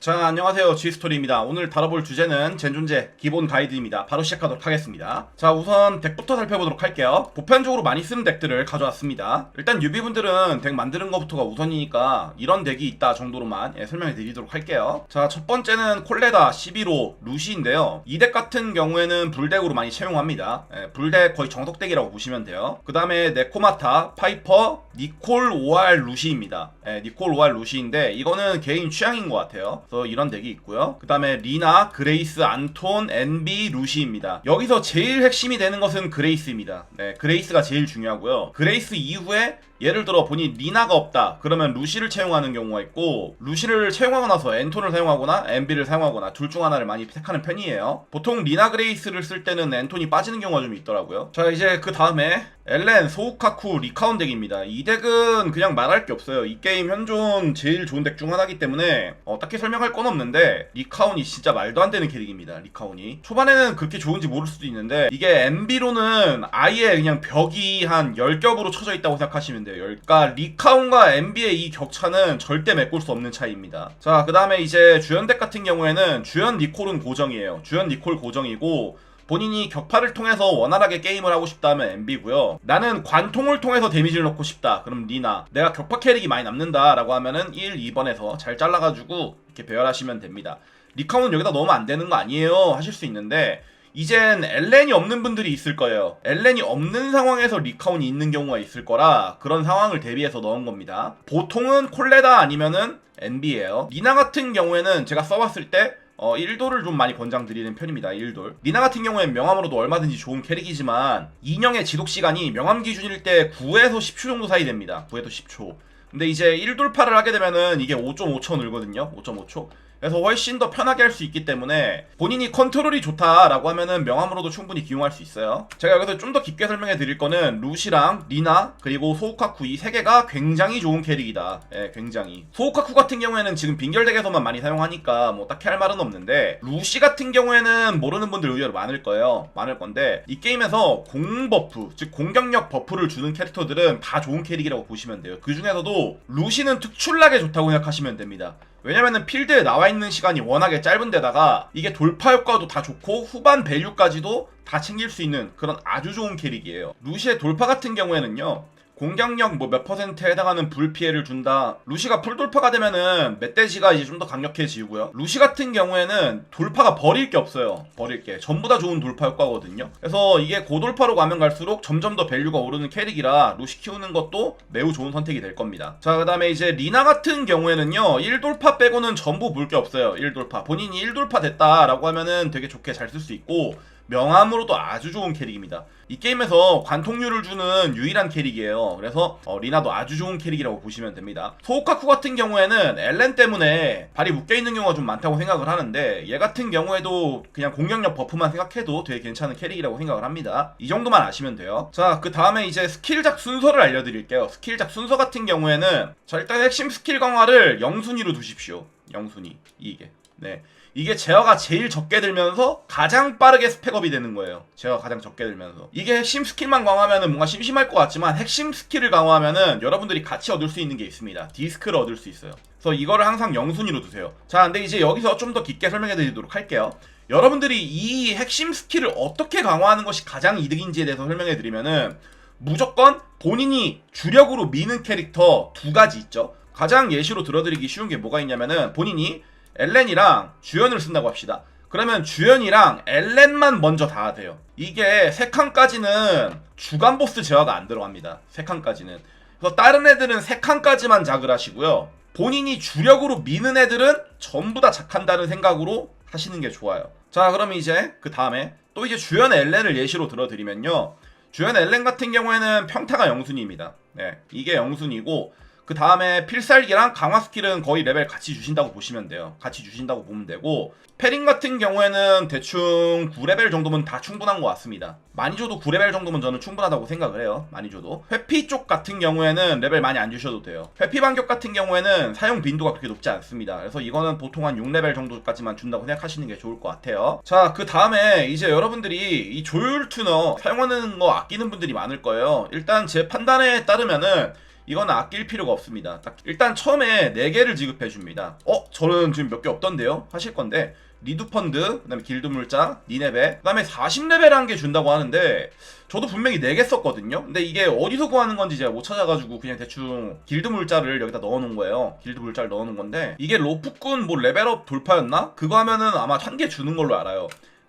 자, 안녕하세요. G스토리입니다. 오늘 다뤄볼 주제는 젠존제 기본 가이드입니다. 바로 시작하도록 하겠습니다. 자, 우선 덱부터 살펴보도록 할게요. 보편적으로 많이 쓰는 덱들을 가져왔습니다. 일단 뉴비분들은 덱 만드는 것부터가 우선이니까 이런 덱이 있다 정도로만 예, 설명해 드리도록 할게요. 자, 첫 번째는 콜레다 11호 루시인데요. 이 덱 같은 경우에는 불덱으로 많이 채용합니다. 예, 불덱 거의 정석덱이라고 보시면 돼요. 그 다음에 네코마타, 파이퍼, 니콜 OR 루시입니다. 예, 니콜 OR 루시인데 이거는 개인 취향인 것 같아요. 그래서 이런 덱이 있고요. 그 다음에 리나, 그레이스, 안톤, 엔비, 루시입니다. 여기서 제일 핵심이 되는 것은 그레이스입니다. 네, 그레이스가 제일 중요하고요. 그레이스 이후에 예를 들어 본인 리나가 없다. 그러면 루시를 채용하는 경우가 있고 루시를 채용하고 나서 앤톤을 사용하거나 엔비를 사용하거나 둘 중 하나를 많이 택하는 편이에요. 보통 리나 그레이스를 쓸 때는 앤톤이 빠지는 경우가 좀 있더라고요. 자 이제 그 다음에 엘렌, 소우카쿠, 리카운 덱입니다. 이 덱은 그냥 말할 게 없어요. 이 게임 현존 제일 좋은 덱 중 하나이기 때문에 어, 딱히 설명할 건 없는데 리카운이 진짜 말도 안 되는 캐릭입니다 리카운이. 초반에는 그렇게 좋은지 모를 수도 있는데 이게 엔비로는 아예 그냥 벽이 한 10겹으로 쳐져 있다고 생각하시면 돼요 열- 그러니까 리카운과 엔비의 이 격차는 절대 메꿀 수 없는 차이입니다 자 그 다음에 이제 주연 덱 같은 경우에는 주연 니콜은 고정이에요 주연 니콜 고정이고 본인이 격파를 통해서 원활하게 게임을 하고 싶다면 MB고요. 나는 관통을 통해서 데미지를 넣고 싶다. 그럼 리나. 내가 격파 캐릭이 많이 남는다라고 하면은 1, 2번에서 잘 잘라가지고 이렇게 배열하시면 됩니다. 리카운은 여기다 넣으면 안 되는 거 아니에요? 하실 수 있는데 이젠 엘렌이 없는 분들이 있을 거예요. 엘렌이 없는 상황에서 리카운이 있는 경우가 있을 거라 그런 상황을 대비해서 넣은 겁니다. 보통은 콜레다 아니면은 NB예요. 리나 같은 경우에는 제가 써봤을 때 어, 1돌을 좀 많이 권장드리는 편입니다. 1돌. 리나 같은 경우엔 명함으로도 얼마든지 좋은 캐릭이지만 인형의 지속 시간이 명함 기준일 때 9에서 10초 정도 사이 됩니다. 9에서 10초. 근데 이제 1돌파를 하게 되면은 이게 5.5초 늘거든요. 5.5초. 그래서 훨씬 더 편하게 할 수 있기 때문에 본인이 컨트롤이 좋다라고 하면은 명함으로도 충분히 기용할 수 있어요. 제가 여기서 좀 더 깊게 설명해 드릴 거는 루시랑 리나 그리고 소우카쿠 이세 개가 굉장히 좋은 캐릭이다. 예, 굉장히. 소우카쿠 같은 경우에는 지금 빙결덱에서만 많이 사용하니까 뭐 딱히 할 말은 없는데 루시 같은 경우에는 모르는 분들 의외로 많을 거예요. 많을 건데 이 게임에서 공 버프, 즉 공격력 버프를 주는 캐릭터들은 다 좋은 캐릭이라고 보시면 돼요. 그 중에서도 루시는 특출나게 좋다고 생각하시면 됩니다. 왜냐면은 필드에 나와 있는 시간이 워낙에 짧은데다가 이게 돌파 효과도 다 좋고 후반 밸류까지도 다 챙길 수 있는 그런 아주 좋은 캐릭이에요. 루시의 돌파 같은 경우에는요. 공격력 뭐 몇 퍼센트에 해당하는 불 피해를 준다. 루시가 풀 돌파가 되면은 멧돼지가 이제 좀 더 강력해지고요. 루시 같은 경우에는 돌파가 버릴 게 없어요. 버릴 게. 전부 다 좋은 돌파 효과거든요. 그래서 이게 고돌파로 가면 갈수록 점점 더 밸류가 오르는 캐릭이라 루시 키우는 것도 매우 좋은 선택이 될 겁니다. 자, 그 다음에 이제 리나 같은 경우에는요. 1돌파 빼고는 전부 볼 게 없어요. 1돌파. 본인이 1돌파 됐다라고 하면은 되게 좋게 잘 쓸 수 있고 명함으로도 아주 좋은 캐릭입니다. 이 게임에서 관통률을 주는 유일한 캐릭이에요. 그래서 어, 리나도 아주 좋은 캐릭이라고 보시면 됩니다. 소우카쿠 같은 경우에는 엘렌 때문에 발이 묶여있는 경우가 좀 많다고 생각을 하는데 얘 같은 경우에도 그냥 공격력 버프만 생각해도 되게 괜찮은 캐릭이라고 생각을 합니다. 이 정도만 아시면 돼요. 자, 그 다음에 이제 스킬작 순서를 알려드릴게요. 스킬작 순서 같은 경우에는 자, 일단 핵심 스킬 강화를 영순위로 두십시오. 영순위. 이게. 네. 이게 제어가 제일 적게 들면서 가장 빠르게 스펙업이 되는 거예요. 제어가 가장 적게 들면서. 이게 핵심 스킬만 강화하면은 뭔가 심심할 것 같지만 핵심 스킬을 강화하면은 여러분들이 같이 얻을 수 있는 게 있습니다. 디스크를 얻을 수 있어요. 그래서 이거를 항상 영순위로 두세요. 자, 근데 이제 여기서 좀 더 깊게 설명해 드리도록 할게요. 여러분들이 이 핵심 스킬을 어떻게 강화하는 것이 가장 이득인지에 대해서 설명해 드리면은 무조건 본인이 주력으로 미는 캐릭터 두 가지 있죠. 가장 예시로 들어드리기 쉬운 게 뭐가 있냐면은 본인이 엘렌이랑 주연을 쓴다고 합시다. 그러면 주연이랑 엘렌만 먼저 다 돼요. 이게 세 칸까지는 주간 보스 제어가 안 들어갑니다. 세 칸까지는. 그래서 다른 애들은 세 칸까지만 작을 하시고요. 본인이 주력으로 미는 애들은 전부 다 작한다는 생각으로 하시는 게 좋아요. 자, 그럼 이제 그 다음에 또 이제 주연 엘렌을 예시로 들어드리면요. 주연 엘렌 같은 경우에는 평타가 영순위입니다. 네, 이게 영순위고 그 다음에 필살기랑 강화 스킬은 거의 레벨 같이 주신다고 보시면 돼요. 같이 주신다고 보면 되고 페린 같은 경우에는 대충 9레벨 정도면 다 충분한 것 같습니다. 많이 줘도 9레벨 정도면 저는 충분하다고 생각을 해요. 많이 줘도. 회피 쪽 같은 경우에는 레벨 많이 안 주셔도 돼요. 회피 반격 같은 경우에는 사용 빈도가 그렇게 높지 않습니다. 그래서 이거는 보통 한 6레벨 정도까지만 준다고 생각하시는 게 좋을 것 같아요. 자, 그 다음에 이제 여러분들이 이 조율 튜너 사용하는 거 아끼는 분들이 많을 거예요. 일단 제 판단에 따르면은 이건 아낄 필요가 없습니다. 딱 일단 처음에 4개를 지급해 줍니다. 어? 저는 지금 몇 개 없던데요? 하실 건데 리두 펀드, 그다음에 길드 물자, 니네베, 그다음에 40레벨 한개 준다고 하는데 저도 분명히 4개 썼거든요. 근데 이게 어디서 구하는 건지 제가 못 찾아가지고 그냥 대충 길드 물자를 여기다 넣어놓은 거예요. 길드 물자를 넣어놓은 건데 이게 로프꾼 뭐 레벨업 돌파였나? 그거 하면은 아마 1000개 주는 걸로 알아요.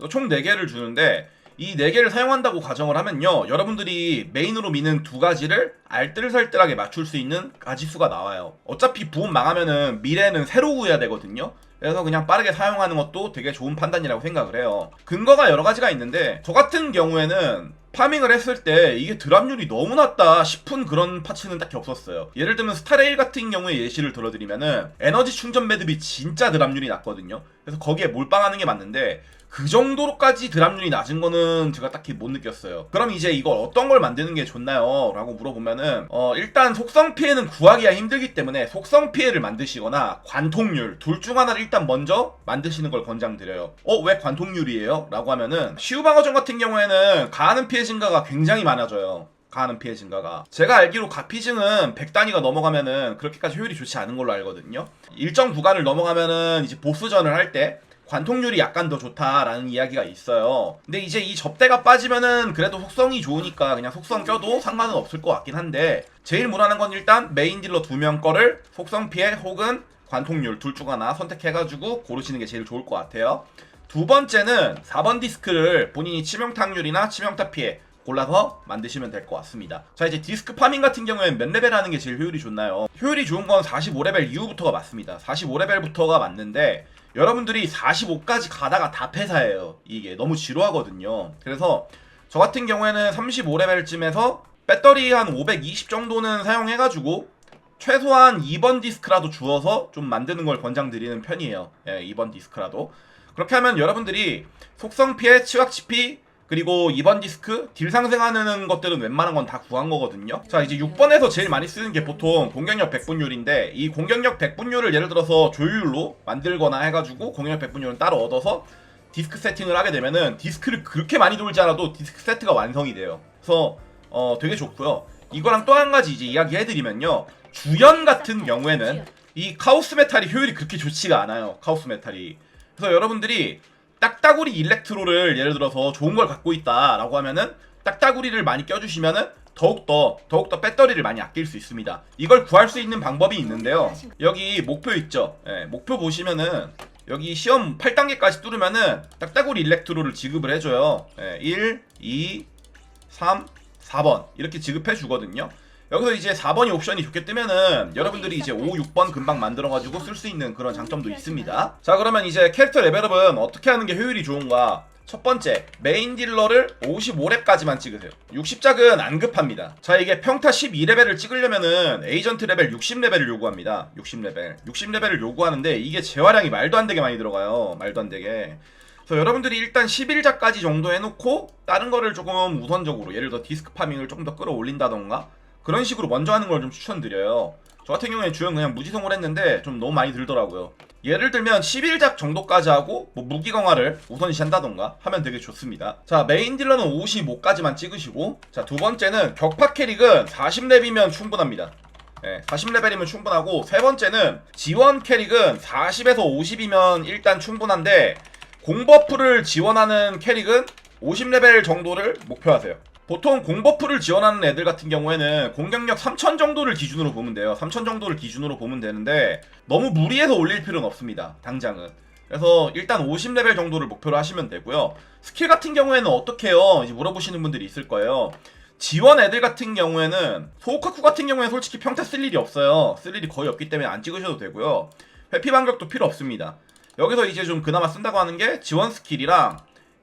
총 4개를 주는데 이 4개를 사용한다고 가정을 하면요. 여러분들이 메인으로 미는 두 가지를 알뜰살뜰하게 맞출 수 있는 가지수가 나와요. 어차피 부음 망하면은 미래는 새로 구해야 되거든요. 그래서 그냥 빠르게 사용하는 것도 되게 좋은 판단이라고 생각을 해요. 근거가 여러 가지가 있는데 저 같은 경우에는 파밍을 했을 때 이게 드랍률이 너무 낮다 싶은 그런 파츠는 딱히 없었어요. 예를 들면 스타레일 같은 경우에 예시를 들어드리면은 에너지 충전 매듭이 진짜 드랍률이 낮거든요. 그래서 거기에 몰빵하는 게 맞는데 그 정도로까지 드랍률이 낮은 거는 제가 딱히 못 느꼈어요. 그럼 이제 이걸 어떤 걸 만드는 게 좋나요? 라고 물어보면은 어 일단 속성 피해는 구하기가 힘들기 때문에 속성 피해를 만드시거나 관통률 둘 중 하나를 일단 먼저 만드시는 걸 권장드려요. 어 왜 관통률이에요? 라고 하면은 시우방어전 같은 경우에는 가하는 피해 증가가 굉장히 많아져요. 가하는 피해 증가가 제가 알기로 가피증은 100단위가 넘어가면은 그렇게까지 효율이 좋지 않은 걸로 알거든요 일정 구간을 넘어가면은 이제 보스전을 할 때 관통률이 약간 더 좋다라는 이야기가 있어요 근데 이제 이 접대가 빠지면은 그래도 속성이 좋으니까 그냥 속성 껴도 상관은 없을 것 같긴 한데 제일 무난한 건 일단 메인 딜러 두 명 거를 속성 피해 혹은 관통률 둘 중 하나 선택해가지고 고르시는 게 제일 좋을 것 같아요 두 번째는 4번 디스크를 본인이 치명타률이나 치명타 피해 골라서 만드시면 될 것 같습니다. 자 이제 디스크 파밍 같은 경우에는 몇 레벨 하는 게 제일 효율이 좋나요? 효율이 좋은 건 45레벨 이후부터가 맞습니다. 45레벨부터가 맞는데 여러분들이 45까지 가다가 다 폐사해요. 이게 너무 지루하거든요. 그래서 저 같은 경우에는 35레벨쯤에서 배터리 한 520 정도는 사용해가지고 최소한 2번 디스크라도 주어서 좀 만드는 걸 권장드리는 편이에요. 예, 2번 디스크라도. 그렇게 하면 여러분들이 속성 피해, 치각 치피, 그리고 2번 디스크 딜 상승하는 것들은 웬만한 건 다 구한 거거든요. 자 이제 6번에서 제일 많이 쓰는 게 보통 공격력 100분율인데 이 공격력 100분율을 예를 들어서 조율로 만들거나 해가지고 공격력 100분율은 따로 얻어서 디스크 세팅을 하게 되면은 디스크를 그렇게 많이 돌지 않아도 디스크 세트가 완성이 돼요. 그래서 어 되게 좋고요. 이거랑 또 한 가지 이제 이야기해드리면요. 주연 같은 경우에는 이 카오스 메탈이 효율이 그렇게 좋지가 않아요. 카오스 메탈이. 그래서 여러분들이 딱따구리 일렉트로를 예를 들어서 좋은 걸 갖고 있다라고 하면은 딱따구리를 많이 껴주시면은 더욱더 더욱더 배터리를 많이 아낄 수 있습니다. 이걸 구할 수 있는 방법이 있는데요. 여기 목표 있죠. 예, 목표 보시면은 여기 시험 8단계까지 뚫으면은 딱따구리 일렉트로를 지급을 해줘요. 예, 1, 2, 3, 4번 이렇게 지급해 주거든요. 여기서 이제 4번이 옵션이 좋게 뜨면은 여러분들이 이제 5, 6번 금방 만들어가지고 쓸 수 있는 그런 장점도 있습니다. 자 그러면 이제 캐릭터 레벨업은 어떻게 하는 게 효율이 좋은가? 첫 번째, 메인 딜러를 55렙까지만 찍으세요. 60작은 안 급합니다. 자, 이게 평타 12레벨을 찍으려면은 에이전트 레벨 60레벨을 요구합니다. 60레벨. 60레벨을 요구하는데 이게 재활량이 말도 안 되게 많이 들어가요. 말도 안 되게. 그래서 여러분들이 일단 11자까지 정도 해놓고 다른 거를 조금 우선적으로 예를 들어 디스크 파밍을 조금 더 끌어올린다던가 그런 식으로 먼저 하는 걸 좀 추천드려요. 저 같은 경우에 주연 그냥 무지성을 했는데 좀 너무 많이 들더라고요. 예를 들면 11작 정도까지 하고 뭐 무기 강화를 우선시 한다던가 하면 되게 좋습니다. 자 메인 딜러는 55까지만 찍으시고 자 두 번째는 격파 캐릭은 40렙이면 충분합니다. 네, 40레벨이면 충분하고 세 번째는 지원 캐릭은 40에서 50이면 일단 충분한데 공버프를 지원하는 캐릭은 50레벨 정도를 목표하세요. 보통 공버프를 지원하는 애들 같은 경우에는 공격력 3000 정도를 기준으로 보면 돼요. 3000 정도를 기준으로 보면 되는데 너무 무리해서 올릴 필요는 없습니다. 당장은. 그래서 일단 50레벨 정도를 목표로 하시면 되고요. 스킬 같은 경우에는 어떻게 해요? 이제 물어보시는 분들이 있을 거예요. 지원 애들 같은 경우에는 소호카쿠 같은 경우에는 솔직히 평타 쓸 일이 없어요. 쓸 일이 거의 없기 때문에 안 찍으셔도 되고요. 회피 반격도 필요 없습니다. 여기서 이제 좀 그나마 쓴다고 하는 게 지원 스킬이랑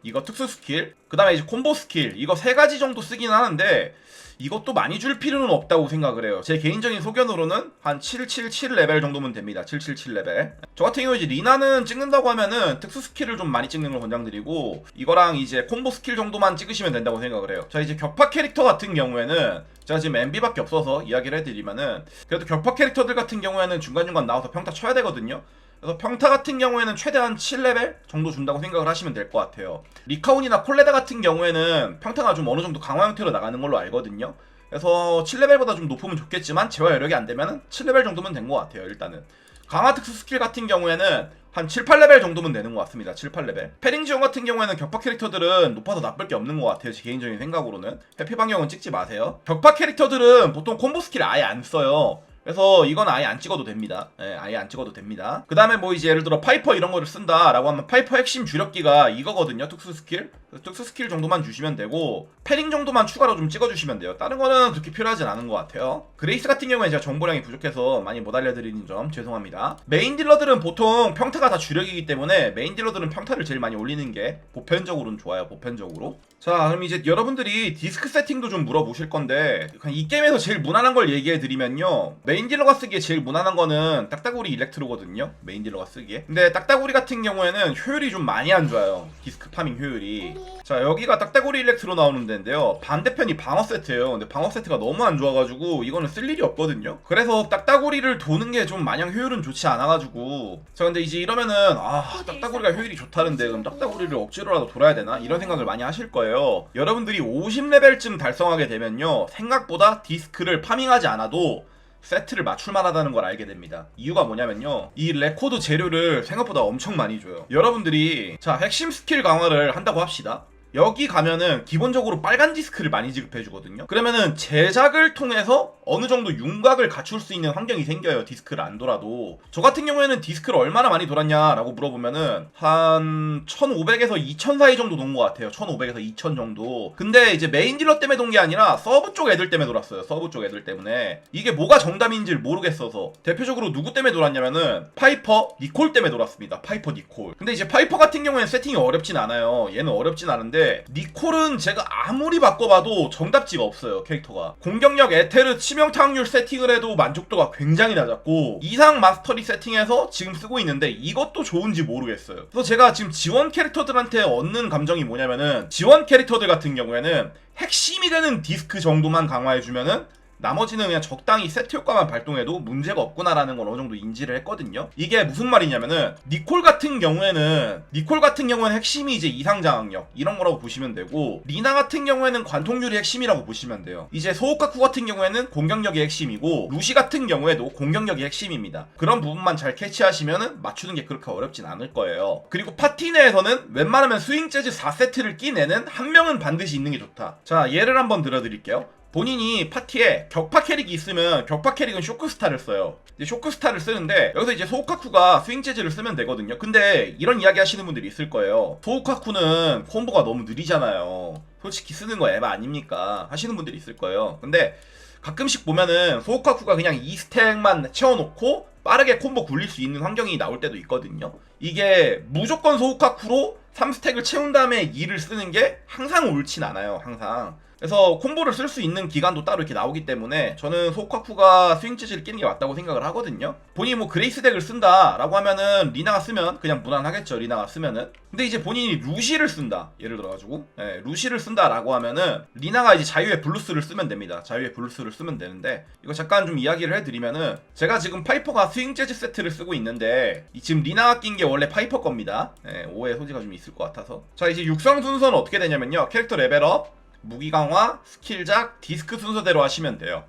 이거 특수 스킬, 그 다음에 이제 콤보 스킬, 이거 세 가지 정도 쓰긴 하는데, 이것도 많이 줄 필요는 없다고 생각을 해요. 제 개인적인 소견으로는 한 777레벨 정도면 됩니다. 777레벨. 저 같은 경우에 이제 리나는 찍는다고 하면은 특수 스킬을 좀 많이 찍는 걸 권장드리고, 이거랑 이제 콤보 스킬 정도만 찍으시면 된다고 생각을 해요. 자, 이제 격파 캐릭터 같은 경우에는, 제가 지금 MB밖에 없어서 이야기를 해드리면은, 그래도 격파 캐릭터들 같은 경우에는 중간중간 나와서 평타 쳐야 되거든요. 그래서 평타 같은 경우에는 최대한 7레벨 정도 준다고 생각을 하시면 될 것 같아요. 리카온이나 콜레다 같은 경우에는 평타가 좀 어느 정도 강화 형태로 나가는 걸로 알거든요. 그래서 7레벨보다 좀 높으면 좋겠지만 재화 여력이 안 되면 7레벨 정도면 된 것 같아요 일단은. 강화 특수 스킬 같은 경우에는 한 7, 8레벨 정도면 되는 것 같습니다 7, 8레벨. 패링 지원 같은 경우에는 격파 캐릭터들은 높아서 나쁠 게 없는 것 같아요 제 개인적인 생각으로는. 회피 방향은 찍지 마세요. 격파 캐릭터들은 보통 콤보 스킬 아예 안 써요 그래서 이건 아예 안 찍어도 됩니다. 예, 아예 안 찍어도 됩니다. 그 다음에 뭐 이제 예를 들어 파이퍼 이런 거를 쓴다라고 하면 파이퍼 핵심 주력기가 이거거든요. 특수 스킬. 특수 스킬 정도만 주시면 되고 패링 정도만 추가로 좀 찍어주시면 돼요. 다른 거는 그렇게 필요하진 않은 것 같아요. 그레이스 같은 경우에 제가 정보량이 부족해서 많이 못 알려드리는 점 죄송합니다. 메인 딜러들은 보통 평타가 다 주력이기 때문에 메인 딜러들은 평타를 제일 많이 올리는 게 보편적으로는 좋아요. 보편적으로. 자 그럼 이제 여러분들이 디스크 세팅도 좀 물어보실 건데 이 게임에서 제일 무난한 걸 얘기해 드리면요 메인 딜러가 쓰기에 제일 무난한 거는 딱따구리 일렉트로거든요. 메인 딜러가 쓰기에. 근데 딱따구리 같은 경우에는 효율이 좀 많이 안 좋아요. 디스크 파밍 효율이. 자 여기가 딱따구리 일렉트로 나오는 데인데요. 반대편이 방어 세트예요. 근데 방어 세트가 너무 안 좋아가지고 이거는 쓸 일이 없거든요. 그래서 딱따구리를 도는 게 좀 마냥 효율은 좋지 않아가지고. 자 근데 이제 이러면은 아 딱따구리가 효율이 좋다는데 그럼 딱따구리를 억지로라도 돌아야 되나? 이런 생각을 많이 하실 거예요. 여러분들이 50레벨쯤 달성하게 되면요. 생각보다 디스크를 파밍하지 않아도 세트를 맞출 만하다는 걸 알게 됩니다. 이유가 뭐냐면요. 이 레코드 재료를 생각보다 엄청 많이 줘요. 여러분들이 자 핵심 스킬 강화를 한다고 합시다. 여기 가면은 기본적으로 빨간 디스크를 많이 지급해 주거든요. 그러면은 제작을 통해서 어느 정도 윤곽을 갖출 수 있는 환경이 생겨요. 디스크를 안 돌아도. 저 같은 경우에는 디스크를 얼마나 많이 돌았냐 라고 물어보면은 한 1500에서 2000 사이 정도 돈것 같아요. 1500에서 2000 정도. 근데 이제 메인 딜러 때문에 돈게 아니라 서브 쪽 애들 때문에 돌았어요. 서브 쪽 애들 때문에. 이게 뭐가 정답인지 를 모르겠어서. 대표적으로 누구 때문에 돌았냐면은 파이퍼, 니콜 때문에 돌았습니다. 파이퍼, 니콜. 근데 이제 파이퍼 같은 경우에는 세팅이 어렵진 않아요. 얘는 어렵진 않은데 니콜은 제가 아무리 바꿔봐도 정답지가 없어요. 캐릭터가. 공격력 에테르 치명타 확률 세팅을 해도 만족도가 굉장히 낮았고 이상 마스터리 세팅해서 지금 쓰고 있는데 이것도 좋은지 모르겠어요. 그래서 제가 지금 지원 캐릭터들한테 얻는 감정이 뭐냐면은 지원 캐릭터들 같은 경우에는 핵심이 되는 디스크 정도만 강화해주면은 나머지는 그냥 적당히 세트 효과만 발동해도 문제가 없구나라는 걸 어느 정도 인지를 했거든요. 이게 무슨 말이냐면은 니콜 같은 경우에는 니콜 같은 경우에는 핵심이 이제 이상 장악력 이런 거라고 보시면 되고 리나 같은 경우에는 관통률이 핵심이라고 보시면 돼요. 이제 소호카쿠 같은 경우에는 공격력이 핵심이고 루시 같은 경우에도 공격력이 핵심입니다. 그런 부분만 잘 캐치하시면은 맞추는 게 그렇게 어렵진 않을 거예요. 그리고 파티 내에서는 웬만하면 스윙 재즈 4세트를 끼내는 한 명은 반드시 있는 게 좋다. 자 예를 한번 들어드릴게요. 본인이 파티에 격파 캐릭이 있으면 격파 캐릭은 쇼크스타를 써요. 이제 쇼크스타를 쓰는데 여기서 이제 소우카쿠가 스윙 재즈를 쓰면 되거든요. 근데 이런 이야기 하시는 분들이 있을 거예요. 소우카쿠는 콤보가 너무 느리잖아요. 솔직히 쓰는 거 에바 아닙니까? 하시는 분들이 있을 거예요. 근데 가끔씩 보면은 소우카쿠가 그냥 2스택만 채워놓고 빠르게 콤보 굴릴 수 있는 환경이 나올 때도 있거든요. 이게 무조건 소우카쿠로 3스택을 채운 다음에 2를 쓰는 게 항상 옳진 않아요. 항상. 그래서 콤보를 쓸 수 있는 기간도 따로 이렇게 나오기 때문에 저는 소카쿠가 스윙 재즈를 끼는 게 맞다고 생각을 하거든요. 본인이 뭐 그레이스 덱을 쓴다라고 하면은 리나가 쓰면 그냥 무난하겠죠. 리나가 쓰면은. 근데 이제 본인이 루시를 쓴다. 예를 들어가지고 예, 루시를 쓴다라고 하면은 리나가 이제 자유의 블루스를 쓰면 됩니다. 자유의 블루스를 쓰면 되는데 이거 잠깐 좀 이야기를 해드리면은 제가 지금 파이퍼가 스윙 재즈 세트를 쓰고 있는데 이 지금 리나가 낀 게 원래 파이퍼 겁니다. 예, 오해 소지가 좀 있을 것 같아서 자 이제 육성 순서는 어떻게 되냐면요. 캐릭터 레벨업 무기 강화, 스킬작, 디스크 순서대로 하시면 돼요.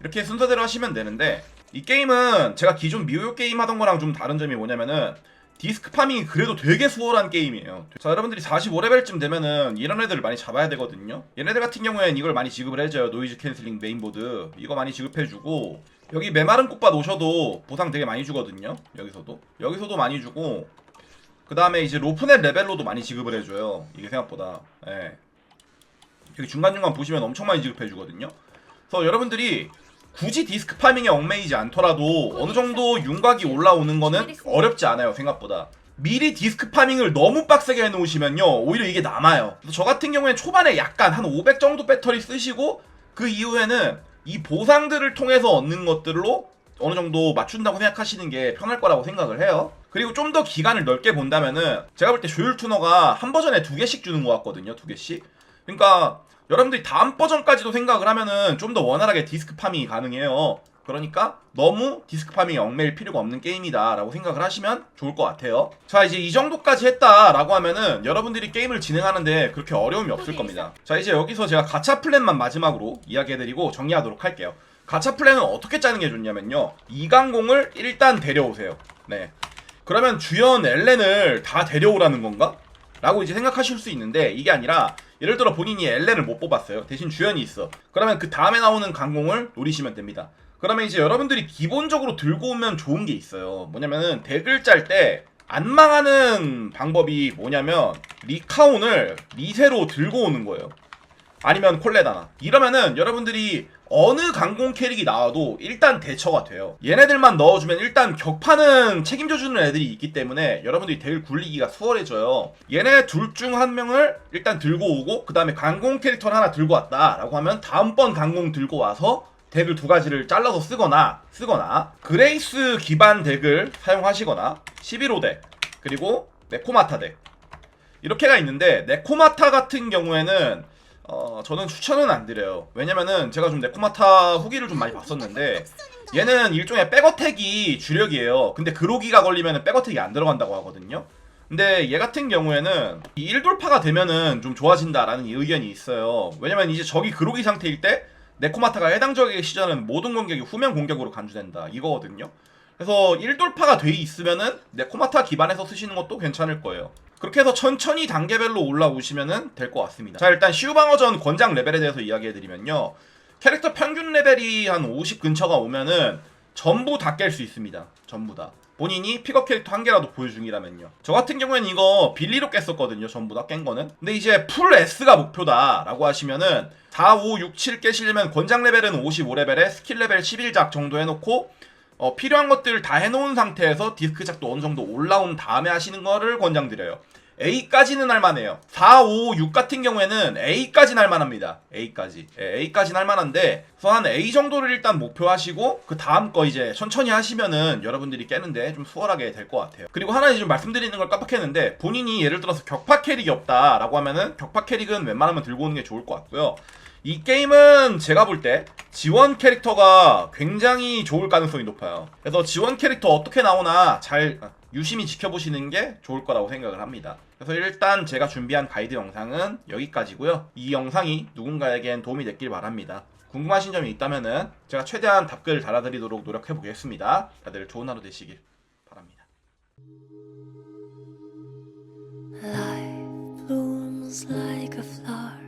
이렇게 순서대로 하시면 되는데 이 게임은 제가 기존 미호요 게임 하던 거랑 좀 다른 점이 뭐냐면은 디스크 파밍이 그래도 되게 수월한 게임이에요. 자, 여러분들이 45레벨쯤 되면은 이런 애들을 많이 잡아야 되거든요. 얘네들 같은 경우엔 이걸 많이 지급을 해줘요. 노이즈 캔슬링 메인보드. 이거 많이 지급해주고 여기 메마른 꽃밭 오셔도 보상 되게 많이 주거든요. 여기서도. 여기서도 많이 주고 그 다음에 이제 로프넷 레벨로도 많이 지급을 해줘요. 이게 생각보다. 예. 여기 중간중간 보시면 엄청 많이 지급해주거든요. 그래서 여러분들이 굳이 디스크 파밍에 얽매이지 않더라도 어느 정도 윤곽이 올라오는 거는 어렵지 않아요 생각보다. 미리 디스크 파밍을 너무 빡세게 해놓으시면요 오히려 이게 남아요. 저 같은 경우엔 초반에 약간 한 500 정도 배터리 쓰시고 그 이후에는 이 보상들을 통해서 얻는 것들로 어느 정도 맞춘다고 생각하시는 게 편할 거라고 생각을 해요. 그리고 좀 더 기간을 넓게 본다면은 제가 볼 때 조율 투너가 한 버전에 두 개씩 주는 것 같거든요. 두 개씩. 그러니까 여러분들이 다음 버전까지도 생각을 하면은 좀 더 원활하게 디스크 파밍이 가능해요. 그러니까 너무 디스크 파밍에 얽매일 필요가 없는 게임이다 라고 생각을 하시면 좋을 것 같아요. 자 이제 이 정도까지 했다 라고 하면은 여러분들이 게임을 진행하는데 그렇게 어려움이 없을 겁니다. 자 이제 여기서 제가 가차 플랜만 마지막으로 이야기해드리고 정리하도록 할게요. 가차 플랜은 어떻게 짜는 게 좋냐면요. 이강공을 일단 데려오세요. 네. 그러면 주연 엘렌을 다 데려오라는 건가? 라고 이제 생각하실 수 있는데 이게 아니라 예를 들어 본인이 엘렌을 못 뽑았어요. 대신 주연이 있어. 그러면 그 다음에 나오는 강공을 노리시면 됩니다. 그러면 이제 여러분들이 기본적으로 들고 오면 좋은 게 있어요. 뭐냐면은 덱을 짤 때 안 망하는 방법이 뭐냐면 리카온을 리세로 들고 오는 거예요. 아니면 콜레다나. 이러면은 여러분들이 어느 강공 캐릭이 나와도 일단 대처가 돼요. 얘네들만 넣어주면 일단 격파는 책임져주는 애들이 있기 때문에 여러분들이 덱을 굴리기가 수월해져요. 얘네 둘 중 한 명을 일단 들고 오고 그 다음에 강공 캐릭터를 하나 들고 왔다라고 하면 다음번 강공 들고 와서 덱을 두 가지를 잘라서 쓰거나 쓰거나 그레이스 기반 덱을 사용하시거나 11호 덱 그리고 네코마타 덱 이렇게가 있는데 네코마타 같은 경우에는 어, 저는 추천은 안 드려요. 왜냐면은 제가 좀 네코마타 후기를 좀 많이 봤었는데 얘는 일종의 백어택이 주력이에요. 근데 그로기가 걸리면 백어택이 안 들어간다고 하거든요. 근데 얘 같은 경우에는 이 1돌파가 되면은 좀 좋아진다라는 의견이 있어요. 왜냐면 이제 적이 그로기 상태일 때 네코마타가 해당 적에게 시전하는 모든 공격이 후면 공격으로 간주된다 이거거든요. 그래서 1돌파가 돼 있으면은 네코마타 기반에서 쓰시는 것도 괜찮을 거예요. 그렇게 해서 천천히 단계별로 올라오시면 될 것 같습니다. 자 일단 시우방어전 권장 레벨에 대해서 이야기해드리면요. 캐릭터 평균 레벨이 한 50 근처가 오면은 전부 다 깰 수 있습니다. 전부 다. 본인이 픽업 캐릭터 한 개라도 보유 중이라면요. 저 같은 경우에는 이거 빌리로 깼었거든요. 전부 다 깬 거는. 근데 이제 풀 S가 목표다라고 하시면은 4, 5, 6, 7 깨시려면 권장 레벨은 55레벨에 스킬 레벨 11작 정도 해놓고 어, 필요한 것들 다 해놓은 상태에서 디스크 작도 어느 정도 올라온 다음에 하시는 거를 권장드려요. A까지는 할만해요. 4, 5, 6 같은 경우에는 A까지는 할만합니다. A까지. 예, A까지는 할만한데, 한 A 정도를 일단 목표하시고, 그 다음 거 이제 천천히 하시면은 여러분들이 깨는데 좀 수월하게 될 것 같아요. 그리고 하나 좀 말씀드리는 걸 깜빡했는데, 본인이 예를 들어서 격파 캐릭이 없다라고 하면은 격파 캐릭은 웬만하면 들고 오는 게 좋을 것 같고요. 이 게임은 제가 볼 때 지원 캐릭터가 굉장히 좋을 가능성이 높아요. 그래서 지원 캐릭터 어떻게 나오나 잘 아, 유심히 지켜보시는 게 좋을 거라고 생각을 합니다. 그래서 일단 제가 준비한 가이드 영상은 여기까지고요. 이 영상이 누군가에겐 도움이 됐길 바랍니다. 궁금하신 점이 있다면은 제가 최대한 답글 달아드리도록 노력해 보겠습니다. 다들 좋은 하루 되시길 바랍니다. Life blooms like a flower.